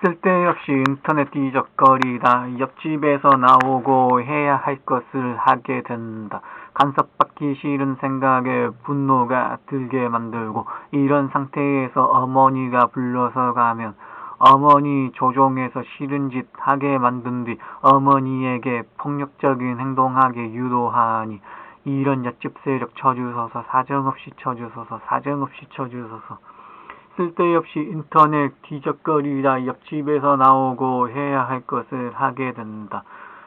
쓸데없이 인터넷 뒤적거리다 옆집에서 나오고 해야 할 것을 하게 된다. 간섭받기 싫은 생각에 분노가 들게 만들고 이런 상태에서 어머니가 불러서 가면 어머니 조종해서 싫은 짓 하게 만든 뒤 어머니에게 폭력적인 행동하게 유도하니 이런 옆집 세력 쳐주소서 사정없이 쳐주소서 사정없이 쳐주소서 쓸데없이 인터넷 뒤적거리다 옆집에서 나오고 해야 할 것을 하게 된다.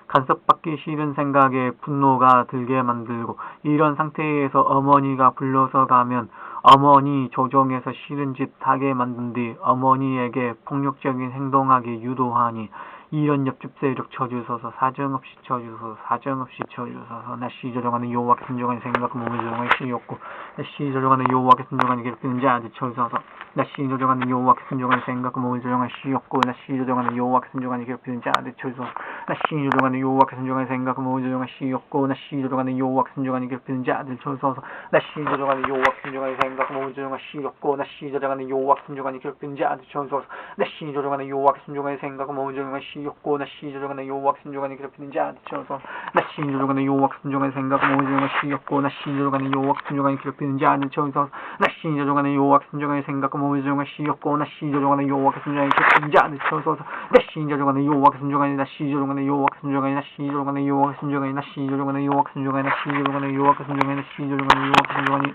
간섭받기 싫은 생각에 분노가 들게 만들고 이런 상태에서 어머니가 불러서 가면 어머니 조종해서 싫은 짓 하게 만든 뒤 어머니에게 폭력적인 행동하게 유도하니 이런 옆집 세력 쳐주소서 사정없이 쳐주소서 사정없이 쳐주소서. 나 시조정하는 여호와께 순종하는 생각 몸을 조정하는 시였고. 나 시조정하는 여호와께 순종하는 괴롭히는 자들 쳐주소서 나 시조정하는 여호와께 순종하는 생각 몸을 조정하는 시였고 나 시조정하는 여호와께 순종하는 괴롭히는 자들 쳐주소서 나 시조정하는 여호와께 순종하는 생각 몸을 조정하는 시였고 나 시조정하는 여호와께 순종하는 괴롭히는 자들 쳐주소서 나 시조정하는 여호와께 순종하는 생각 몸을 조정하는 시였고 나 시조정하는 여호와께 순종하는 괴롭히는 자들 쳐주소서 나 시조정하는 여호와께 순종하는 생각 몸을 조정하는 시였고 나 시조정하는 여호와께 순종하는 괴롭히는 자들 쳐주소서 나 시조정하는 여호와께 순종하는 생각 몸을 조정하는 시였고 나 시조정하는 여호와께 순종하는 괴롭히는 자들 쳐주소서 나 시조정하는 여호와께 순종하는 생각 몸을 조정하는 시였고 나 시조정하는 여호와께 순종하는 괴롭히는 자들 쳐주소서 나 시조정하는 여호와께 순종하는 나 시조정 하는 여호와께 순종하는 나 시조정하는 여호와께 순종하는 나 시조정하는 여호와께 순종하는 나 시조정하는 여호와께 순종하는 나 시조정하는 여호와께 순종하는